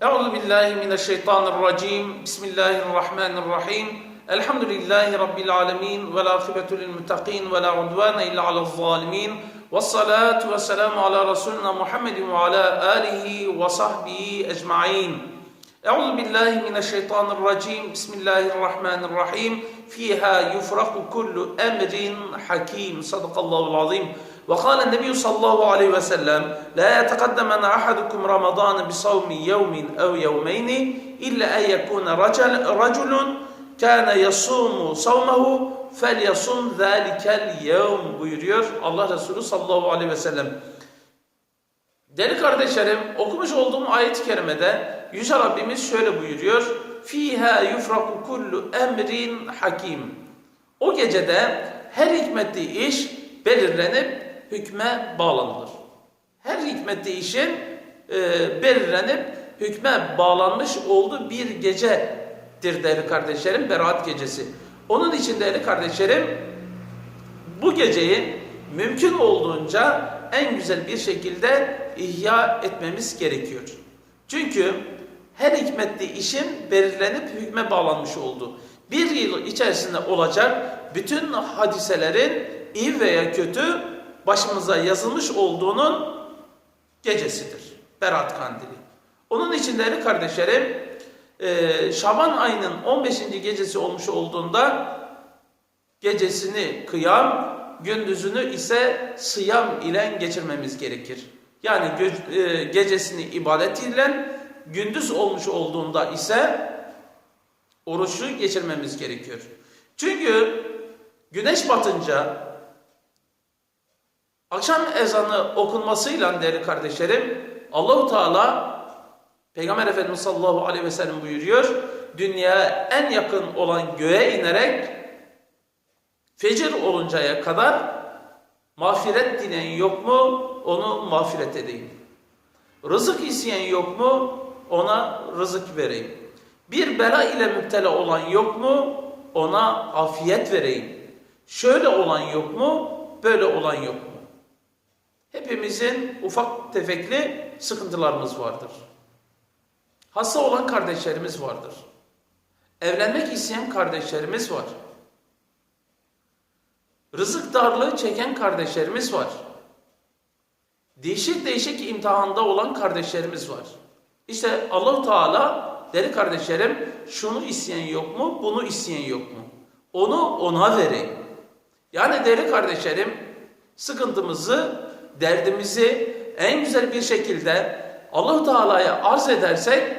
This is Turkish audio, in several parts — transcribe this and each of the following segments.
أعوذ بالله من الشيطان الرجيم. بسم الله الرحمن الرحيم. الحمد لله رب العالمين والعاقبة للمتقين ولا عدوان إلا على الظالمين. والصلاة والسلام على رسولنا محمد وعلى آله وصحبه أجمعين. أعوذ بالله من الشيطان الرجيم. بسم الله الرحمن الرحيم. فيها يفرق كل أمر حكيم. صدق الله العظيم. وقال النبي صلى الله عليه وسلم لا يتقدمن أحدكم رمضان بصوم يوم أو يومين إلا أن يكون رجل, رجل كان يصوم صومه فليصوم ذلك اليوم buyuruyor Allah Resulü sallallahu aleyhi ve sellem. Değerli kardeşlerim okumuş olduğum ayet-i kerimede Yüce Rabbimiz şöyle buyuruyor. Fiha yufraku kullu emrin hakim. O gecede her hikmetli iş belirlenip hükme bağlanılır. Her hikmetli işin e, belirlenip hükme bağlanmış olduğu bir gecedir değerli kardeşlerim, Berat gecesi. Onun için değerli kardeşlerim, bu geceyi mümkün olduğunca en güzel bir şekilde ihya etmemiz gerekiyor. Çünkü her hikmetli işin belirlenip hükme bağlanmış olduğu bir yıl içerisinde olacak bütün hadiselerin iyi veya kötü başımıza yazılmış olduğunun gecesidir. Berat Kandili. Onun için değerli kardeşlerim e, Şaban ayının 15. gecesi olmuş olduğunda gecesini kıyam, gündüzünü ise sıyam ile geçirmemiz gerekir. Yani e, gecesini ibadet ile, gündüz olmuş olduğunda ise oruçlu geçirmemiz gerekiyor. Çünkü güneş batınca akşam ezanı okunmasıyla değerli kardeşlerim Allahu Teala Peygamber Efendimiz sallallahu aleyhi ve sellem buyuruyor. Dünyaya en yakın olan göğe inerek fecir oluncaya kadar mağfiret dileyen yok mu onu mağfiret edeyim. Rızık isteyen yok mu ona rızık vereyim. Bir bela ile müptela olan yok mu ona afiyet vereyim. Şöyle olan yok mu böyle olan yok mu? Hepimizin ufak tefekli sıkıntılarımız vardır. Hasta olan kardeşlerimiz vardır. Evlenmek isteyen kardeşlerimiz var. Rızık darlığı çeken kardeşlerimiz var. Değişik değişik imtihanda olan kardeşlerimiz var. İşte Allahu Teala deri kardeşlerim şunu isteyen yok mu, bunu isteyen yok mu? Onu ona vereyim. Yani deri kardeşlerim sıkıntımızı, derdimizi en güzel bir şekilde Allahu Teala'ya arz edersek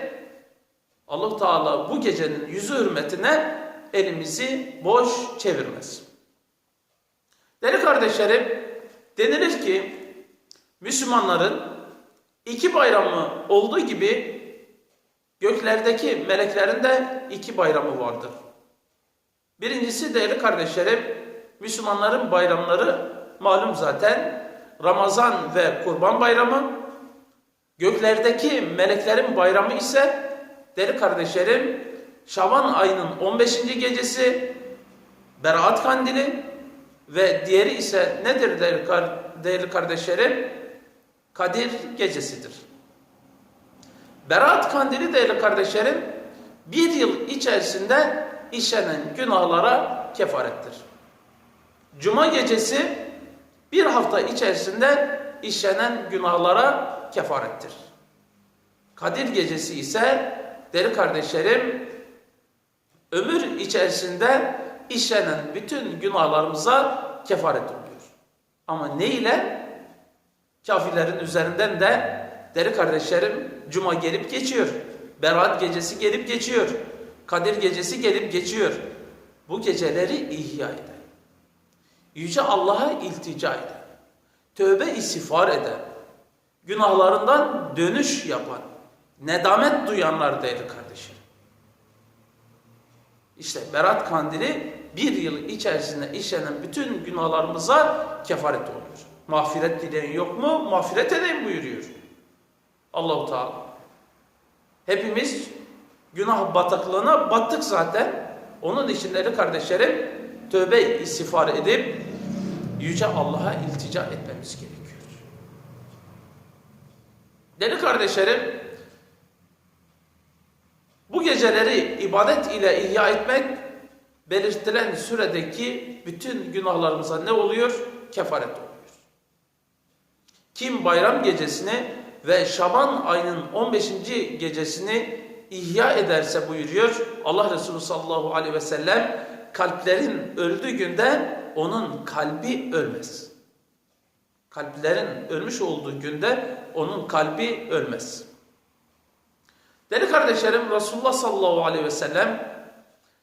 Allah Teala bu gecenin yüzü hürmetine elimizi boş çevirmez. Değerli kardeşlerim, denilir ki Müslümanların iki bayramı olduğu gibi göklerdeki meleklerin de iki bayramı vardır. Birincisi değerli kardeşlerim, Müslümanların bayramları malum zaten Ramazan ve Kurban Bayramı. Göklerdeki meleklerin bayramı ise değerli kardeşlerim Şaban ayının 15. gecesi Berat Kandili ve diğeri ise nedir değerli, kar değerli kardeşlerim? Kadir gecesidir. Berat Kandili değerli kardeşlerim bir yıl içerisinde işlenen günahlara kefarettir. Cuma gecesi bir hafta içerisinde işlenen günahlara kefarettir. Kadir gecesi ise değerli kardeşlerim ömür içerisinde işlenen bütün günahlarımıza kefaret oluyor. Ama ne ile? Kafirlerin üzerinden de değerli kardeşlerim cuma gelip geçiyor. Berat gecesi gelip geçiyor. Kadir gecesi gelip geçiyor. Bu geceleri ihya eden. Yüce Allah'a iltica eden. Tövbe istiğfar eden. Günahlarından dönüş yapan. Nedamet duyanlar değerli kardeşlerim. İşte Berat Kandili bir yıl içerisinde işlenen bütün günahlarımıza kefaret oluyor. Mağfiret dileyen yok mu? Mağfiret edeyim buyuruyor. Allahu Teala. Hepimiz günah bataklığına battık zaten. Onun için değerli kardeşlerim tövbe istiğfar edip Yüce Allah'a iltica etmemiz gerekiyor. Değerli kardeşlerim geceleri ibadet ile ihya etmek belirtilen süredeki bütün günahlarımıza ne oluyor? Kefaret oluyor. Kim bayram gecesini ve Şaban ayının 15. gecesini ihya ederse buyuruyor Allah Resulü sallallahu aleyhi ve sellem kalplerin öldüğü günde onun kalbi ölmez. Kalplerin ölmüş olduğu günde onun kalbi ölmez. Değerli kardeşlerim Resulullah sallallahu aleyhi ve sellem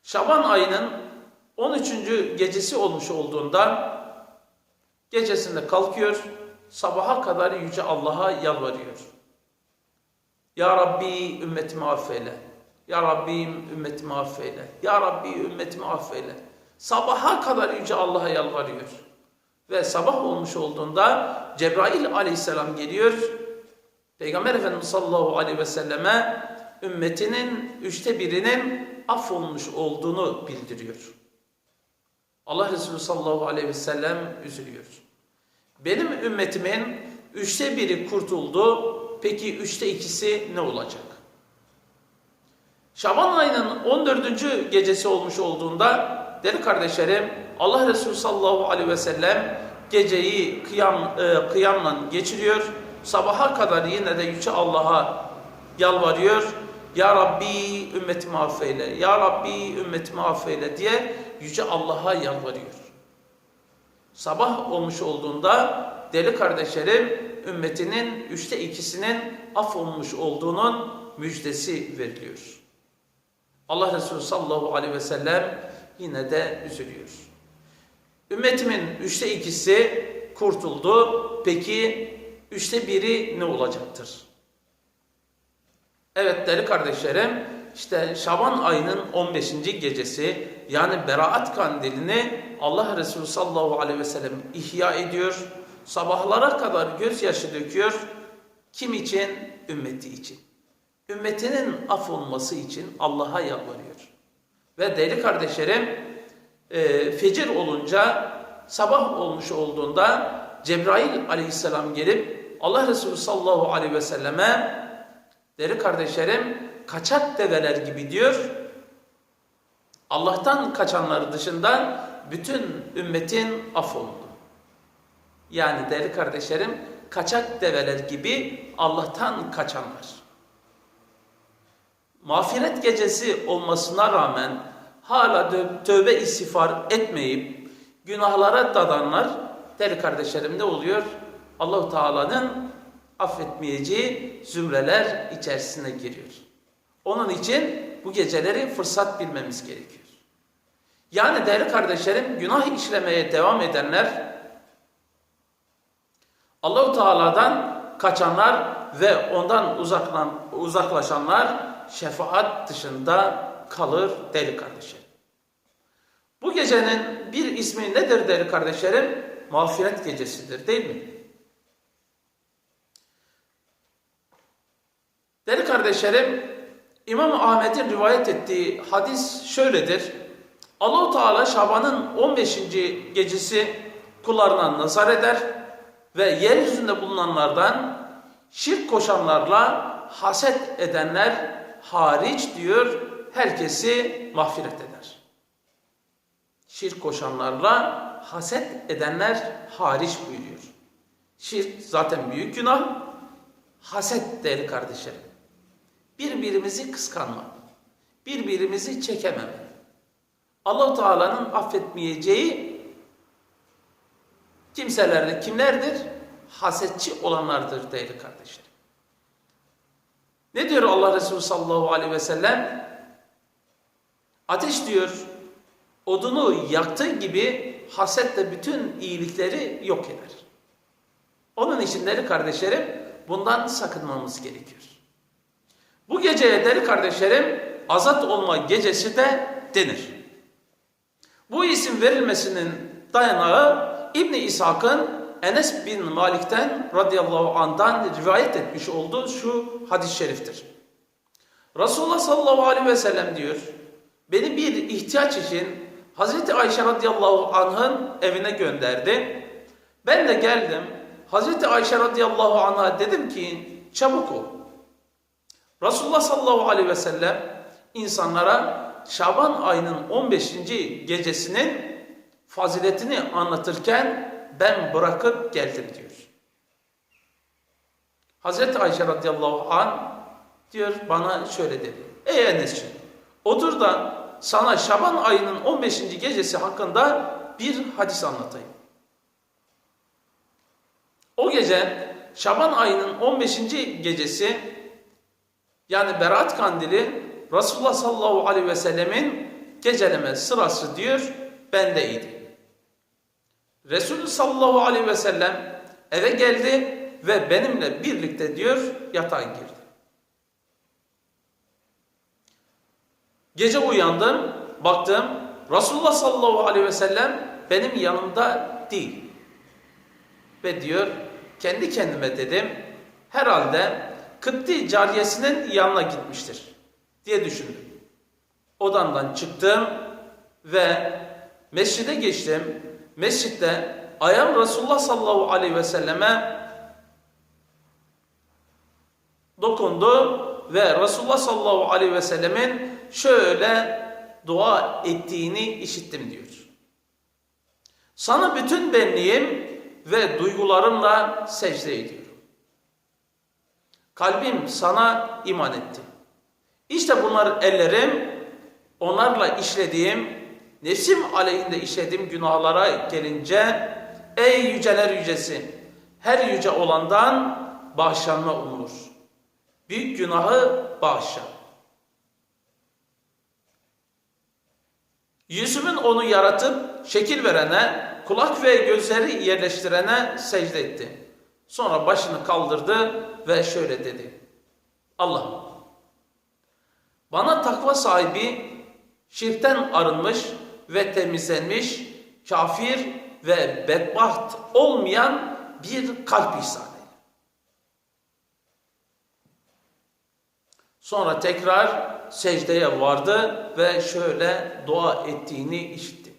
Şaban ayının 13. gecesi olmuş olduğunda gecesinde kalkıyor, sabaha kadar Yüce Allah'a yalvarıyor. Ya Rabbi ümmetimi affeyle. Ya Rabbim ümmetimi affeyle. Ya Rabbi ümmetimi affeyle. Sabaha kadar Yüce Allah'a yalvarıyor. Ve sabah olmuş olduğunda Cebrail aleyhisselam geliyor. Peygamber Efendimiz sallallahu aleyhi ve selleme ümmetinin üçte birinin affolmuş olduğunu bildiriyor. Allah Resulü sallallahu aleyhi ve sellem üzülüyor. Benim ümmetimin üçte biri kurtuldu. Peki üçte ikisi ne olacak? Şaban ayının 14. gecesi olmuş olduğunda değerli kardeşlerim Allah Resulü sallallahu aleyhi ve sellem geceyi kıyam, e, kıyamla geçiriyor. Sabaha kadar yine de Yüce Allah'a yalvarıyor. Ya Rabbi ümmetimi affeyle, Ya Rabbi ümmetimi affeyle diye Yüce Allah'a yalvarıyor. Sabah olmuş olduğunda deli kardeşlerim ümmetinin üçte ikisinin af olmuş olduğunun müjdesi veriliyor. Allah Resulü sallallahu aleyhi ve sellem yine de üzülüyor. Ümmetimin üçte ikisi kurtuldu. Peki üçte biri ne olacaktır? Evet değerli kardeşlerim işte Şaban ayının 15. gecesi yani Beraat kandilini Allah Resulü sallallahu aleyhi ve sellem ihya ediyor. Sabahlara kadar gözyaşı döküyor. Kim için? Ümmeti için. Ümmetinin af olması için Allah'a yalvarıyor. Ve değerli kardeşlerim e, fecir olunca sabah olmuş olduğunda Cebrail aleyhisselam gelip Allah Resulü sallallahu aleyhi ve selleme değerli kardeşlerim kaçak develer gibi diyor. Allah'tan kaçanları dışında bütün ümmetin affolundu. Yani değerli kardeşlerim kaçak develer gibi Allah'tan kaçanlar. Mağfiret gecesi olmasına rağmen hala tövbe istiğfar etmeyip günahlara dadanlar değerli kardeşlerim ne oluyor? Allahu Teala'nın affetmeyeceği zümreler içerisine giriyor. Onun için bu geceleri fırsat bilmemiz gerekiyor. Yani değerli kardeşlerim günah işlemeye devam edenler Allahu Teala'dan kaçanlar ve ondan uzaklan, uzaklaşanlar şefaat dışında kalır değerli kardeşlerim. Bu gecenin bir ismi nedir değerli kardeşlerim? Mağfiret gecesidir değil mi? Değerli kardeşlerim, İmam Ahmet'in rivayet ettiği hadis şöyledir. Allahu Teala Şaban'ın 15. gecesi kullarına nazar eder ve yeryüzünde bulunanlardan şirk koşanlarla haset edenler hariç diyor herkesi mağfiret eder. Şirk koşanlarla haset edenler hariç buyuruyor. Şirk zaten büyük günah. Haset değerli kardeşlerim. Birbirimizi kıskanma. Birbirimizi çekememe. allah Teala'nın affetmeyeceği kimseler kimlerdir? Hasetçi olanlardır değerli kardeşlerim. Ne diyor Allah Resulü sallallahu aleyhi ve sellem? Ateş diyor, odunu yaktığı gibi hasetle bütün iyilikleri yok eder. Onun için kardeşlerim, bundan sakınmamız gerekiyor. Bu geceye değerli kardeşlerim, azat olma gecesi de denir. Bu isim verilmesinin dayanağı İbn İshak'ın Enes bin Malik'ten radıyallahu anh'dan rivayet etmiş olduğu şu hadis-i şeriftir. Resulullah sallallahu aleyhi ve sellem diyor, beni bir ihtiyaç için Hazreti Ayşe radıyallahu anh'ın evine gönderdi. Ben de geldim. Hazreti Ayşe radıyallahu anh'a dedim ki çabuk ol. Resulullah sallallahu aleyhi ve sellem insanlara Şaban ayının 15. gecesinin faziletini anlatırken ben bırakıp geldim diyor. Hazreti Ayşe radıyallahu an diyor bana şöyle dedi. Ey Enes'ciğim otur da sana Şaban ayının 15. gecesi hakkında bir hadis anlatayım. O gece Şaban ayının 15. gecesi yani Berat Kandili Resulullah sallallahu aleyhi ve sellemin geceleme sırası diyor bendeydi. Resulü sallallahu aleyhi ve sellem eve geldi ve benimle birlikte diyor yatağa girdi. Gece uyandım, baktım Resulullah sallallahu aleyhi ve sellem benim yanımda değil. Ve diyor kendi kendime dedim herhalde Kıpti cariyesinin yanına gitmiştir diye düşündüm. Odamdan çıktım ve mescide geçtim. Mescitte ayağım Resulullah sallallahu aleyhi ve selleme dokundu ve Resulullah sallallahu aleyhi ve sellemin şöyle dua ettiğini işittim diyor. Sana bütün benliğim ve duygularımla secde ediyorum. Kalbim sana iman etti. İşte bunlar ellerim, onlarla işlediğim, nefsim aleyhinde işlediğim günahlara gelince, ey yüceler yücesi, her yüce olandan bağışlanma umulur. Büyük günahı bağışla. Yüzümün onu yaratıp şekil verene, kulak ve gözleri yerleştirene secde etti. Sonra başını kaldırdı ve şöyle dedi. Allah, bana takva sahibi, şirkten arınmış ve temizlenmiş, kafir ve bedbaht olmayan bir kalp ihsan eyle. Sonra tekrar secdeye vardı ve şöyle dua ettiğini işitti.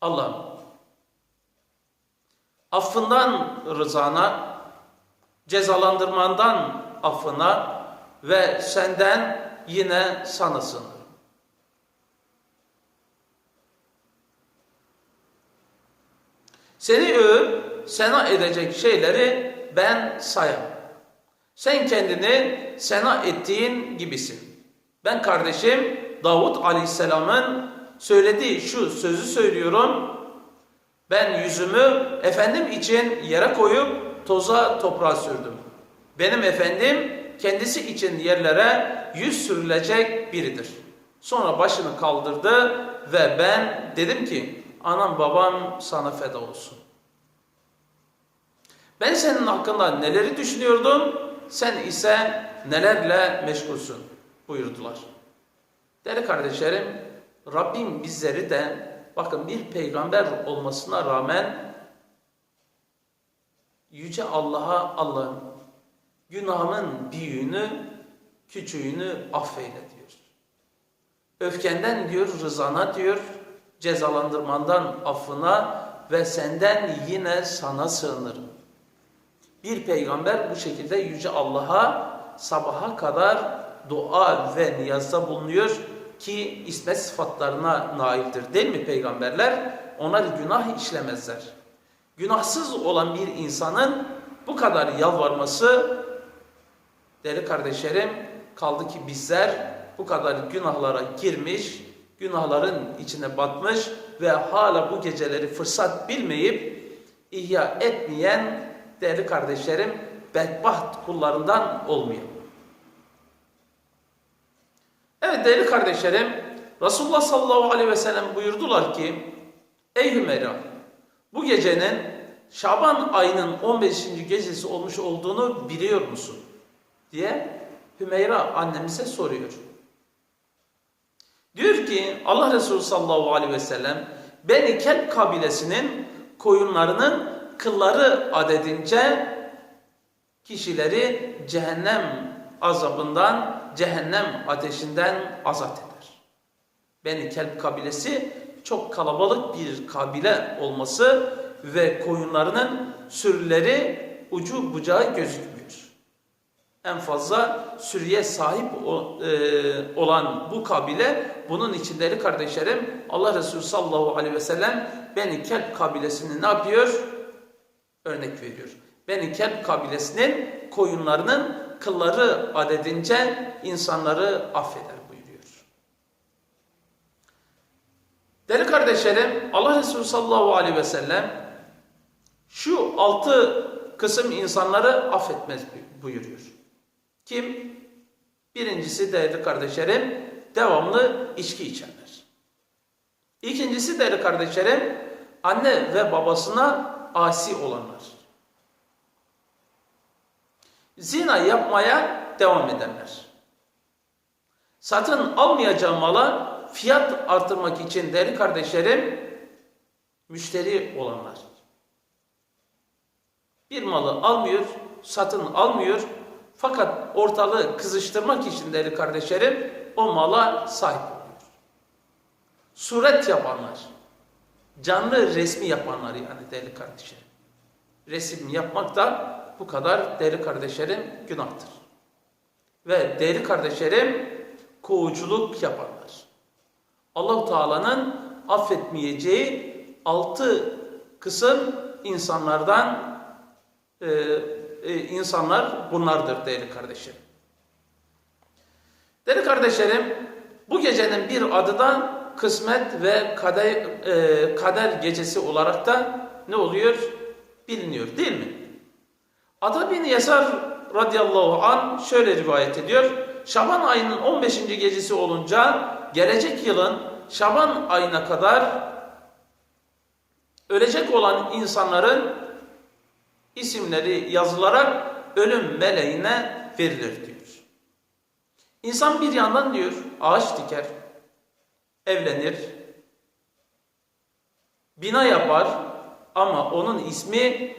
Allah'ım affından rızana, cezalandırmandan affına ve senden yine sana Seni övüp sena edecek şeyleri ben sayam. Sen kendini sena ettiğin gibisin. Ben kardeşim Davut Aleyhisselam'ın söylediği şu sözü söylüyorum. Ben yüzümü efendim için yere koyup toza toprağa sürdüm. Benim efendim kendisi için yerlere yüz sürülecek biridir. Sonra başını kaldırdı ve ben dedim ki anam babam sana feda olsun. Ben senin hakkında neleri düşünüyordum, sen ise nelerle meşgulsün buyurdular. Değerli kardeşlerim, Rabbim bizleri de bakın bir peygamber olmasına rağmen Yüce Allah'a Allah'ım günahımın büyüğünü, küçüğünü affeyle diyor. Öfkenden diyor rızana diyor, cezalandırmandan affına ve senden yine sana sığınırım. Bir peygamber bu şekilde Yüce Allah'a sabaha kadar dua ve niyazda bulunuyor ki ismet sıfatlarına naildir değil mi peygamberler? Onlar günah işlemezler. Günahsız olan bir insanın bu kadar yalvarması değerli kardeşlerim kaldı ki bizler bu kadar günahlara girmiş, günahların içine batmış ve hala bu geceleri fırsat bilmeyip ihya etmeyen değerli kardeşlerim bedbaht kullarından olmuyor. Evet değerli kardeşlerim Resulullah sallallahu aleyhi ve sellem buyurdular ki Ey Hümeyra bu gecenin Şaban ayının 15. gecesi olmuş olduğunu biliyor musun? diye Hümeyra annemize soruyor. Diyor ki Allah Resulü sallallahu aleyhi ve sellem Beni Kelp kabilesinin koyunlarının kılları adedince kişileri cehennem azabından, cehennem ateşinden azat eder. Beni Kelp kabilesi çok kalabalık bir kabile olması ve koyunlarının sürüleri ucu bucağı gözükmüyor. En fazla sürüye sahip e, olan bu kabile bunun içindeki kardeşlerim Allah Resulü sallallahu aleyhi ve sellem Beni Kelp kabilesini ne yapıyor? Örnek veriyor. Beni Kelp kabilesinin koyunlarının kılları adedince insanları affeder buyuruyor. Değerli kardeşlerim Allah Resulü sallallahu aleyhi ve sellem şu altı kısım insanları affetmez buyuruyor. Kim? Birincisi değerli kardeşlerim devamlı içki içenler. İkincisi değerli kardeşlerim anne ve babasına asi olanlar. Zina yapmaya devam edenler. Satın almayacağı mala fiyat artırmak için değerli kardeşlerim müşteri olanlar. Bir malı almıyor, satın almıyor. Fakat ortalığı kızıştırmak için değerli kardeşlerim o mala sahip oluyor. Suret yapanlar, canlı resmi yapanlar yani değerli kardeşlerim. Resim yapmak da bu kadar değerli kardeşlerim günahtır. Ve değerli kardeşlerim kovuculuk yapanlar. Allahu Teala'nın affetmeyeceği altı kısım insanlardan e, e, insanlar bunlardır değerli kardeşlerim. Değerli kardeşlerim, bu gecenin bir adı da kısmet ve kader, e, kader gecesi olarak da ne oluyor? Biliniyor değil mi? Ada bin Yasar radıyallahu an şöyle rivayet ediyor. Şaban ayının 15. gecesi olunca gelecek yılın Şaban ayına kadar ölecek olan insanların isimleri yazılarak ölüm meleğine verilir diyor. İnsan bir yandan diyor ağaç diker, evlenir, bina yapar ama onun ismi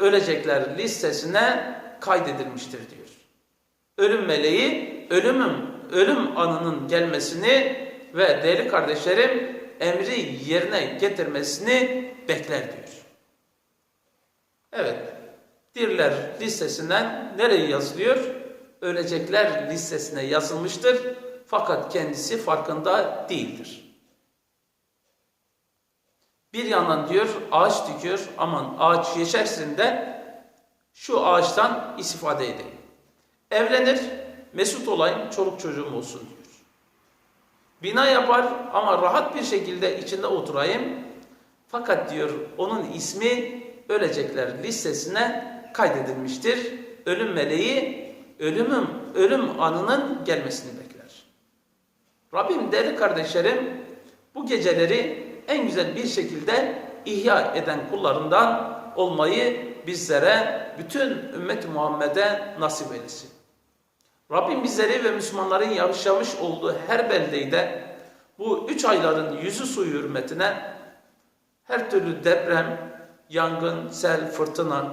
ölecekler listesine kaydedilmiştir diyor. Ölüm meleği ölümün ölüm anının gelmesini ve değerli kardeşlerim emri yerine getirmesini bekler diyor. Evet. Diriler listesinden nereye yazılıyor? Ölecekler listesine yazılmıştır. Fakat kendisi farkında değildir. Bir yandan diyor ağaç dikiyor. Aman ağaç yeşersin de şu ağaçtan istifade edeyim. Evlenir, mesut olayım, çoluk çocuğum olsun diyor. Bina yapar ama rahat bir şekilde içinde oturayım. Fakat diyor onun ismi ölecekler listesine kaydedilmiştir. Ölüm meleği ölümün ölüm anının gelmesini bekler. Rabbim değerli kardeşlerim bu geceleri en güzel bir şekilde ihya eden kullarından olmayı bizlere bütün ümmet Muhammed'e nasip eylesin. Rabbim bizleri ve Müslümanların yaşamış olduğu her beldeyde bu üç ayların yüzü suyu hürmetine her türlü deprem, yangın, sel, fırtına,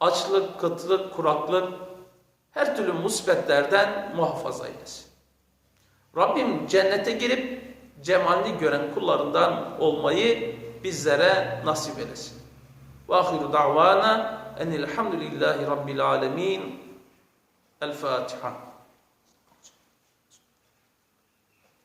açlık, kıtlık, kuraklık, her türlü musibetlerden muhafaza eylesin. Rabbim cennete girip cemalini gören kullarından olmayı bizlere nasip eylesin. Ve ahiru da'vana enilhamdülillahi rabbil alemin. El Fatiha.